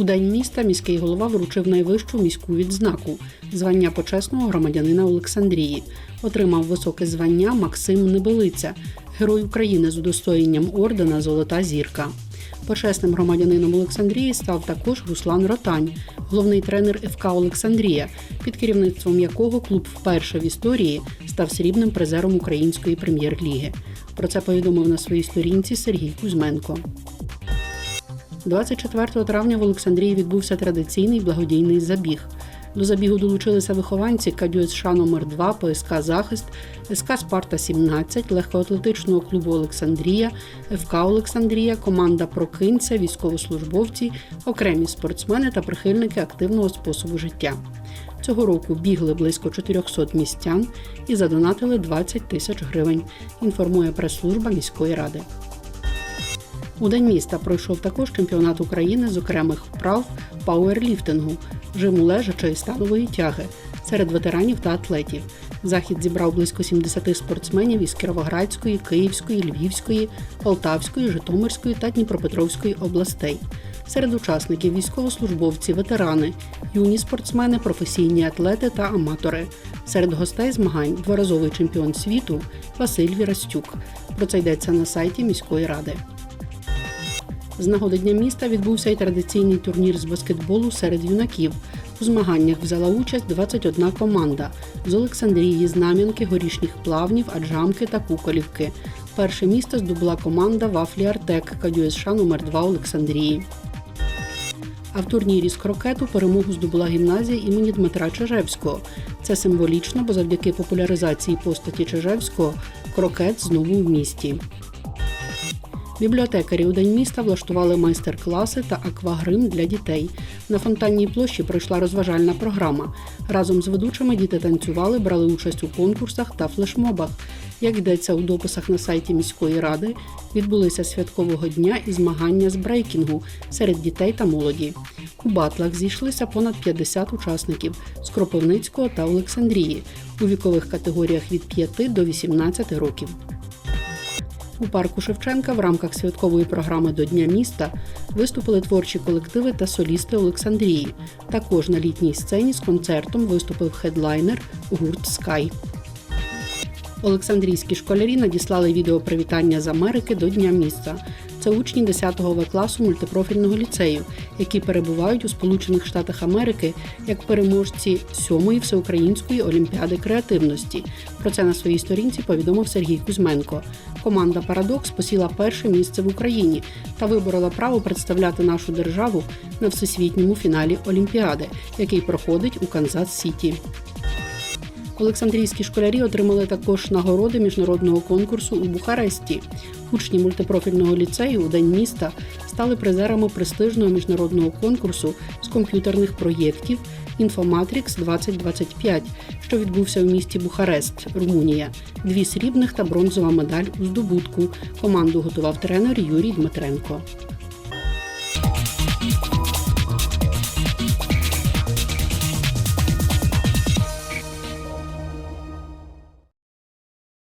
У день міста міський голова вручив найвищу міську відзнаку звання почесного громадянина Олександрії. Отримав високе звання Максим Небелиця, герой України з удостоєнням ордена Золота зірка. Почесним громадянином Олександрії став також Руслан Ротань, головний тренер ФК Олександрія, під керівництвом якого клуб вперше в історії став срібним призером української прем'єр-ліги. Про це повідомив на своїй сторінці Сергій Кузьменко. 24 травня в Олександрії відбувся традиційний благодійний забіг. До забігу долучилися вихованці КДЮСШ номер 2 ПСК Захист, СК Спарта 17, легкоатлетичного клубу Олександрія, ФК Олександрія, команда Прокинця, військовослужбовці, окремі спортсмени та прихильники активного способу життя. Цього року бігли близько 400 містян і задонатили 20 тисяч гривень. Інформує прес-служба міської ради. У день міста пройшов також чемпіонат України з окремих вправ пауерліфтингу, жиму лежачої станової тяги серед ветеранів та атлетів. Захід зібрав близько 70 спортсменів із Кіровоградської, Київської, Львівської, Полтавської, Житомирської та Дніпропетровської областей. Серед учасників військовослужбовці, ветерани, юні спортсмени, професійні атлети та аматори. Серед гостей змагань дворазовий чемпіон світу Василь Вірастюк. Про це йдеться на сайті міської ради. З нагоди Дня міста відбувся й традиційний турнір з баскетболу серед юнаків. У змаганнях взяла участь 21 команда з Олександрії, Знам'янки, Горішніх Плавнів, Аджамки та Куколівки. Перше місце здобула команда Вафлі Артек КДЮСШ номер 2 Олександрії. А в турнірі з крокету перемогу здобула гімназія імені Дмитра Чижевського. Це символічно, бо завдяки популяризації постаті Чижевського крокет знову в місті. Бібліотекарі у день міста влаштували майстер-класи та аквагрим для дітей. На фонтанній площі пройшла розважальна програма. Разом з ведучими діти танцювали, брали участь у конкурсах та флешмобах. Як йдеться у дописах на сайті міської ради, відбулися святкового дня і змагання з брейкінгу серед дітей та молоді. У батлах зійшлися понад 50 учасників з Кропивницького та Олександрії у вікових категоріях від 5 до 18 років. У парку Шевченка в рамках святкової програми до Дня міста виступили творчі колективи та солісти Олександрії. Також на літній сцені з концертом виступив хедлайнер гурт Скай. Олександрійські школярі надіслали відео привітання з Америки до Дня міста. Це учні 10 В класу мультипрофільного ліцею, які перебувають у Сполучених Штатах Америки як переможці сьомої всеукраїнської олімпіади креативності. Про це на своїй сторінці повідомив Сергій Кузьменко. Команда Парадокс посіла перше місце в Україні та виборола право представляти нашу державу на всесвітньому фіналі Олімпіади, який проходить у Канзас Сіті. Олександрійські школярі отримали також нагороди міжнародного конкурсу у Бухаресті. Учні мультипрофільного ліцею у День міста стали призерами престижного міжнародного конкурсу з комп'ютерних проєктів Інфоматрікс 2025, що відбувся в місті Бухарест, Румунія. Дві срібних та бронзова медаль у здобутку. Команду готував тренер Юрій Дмитренко.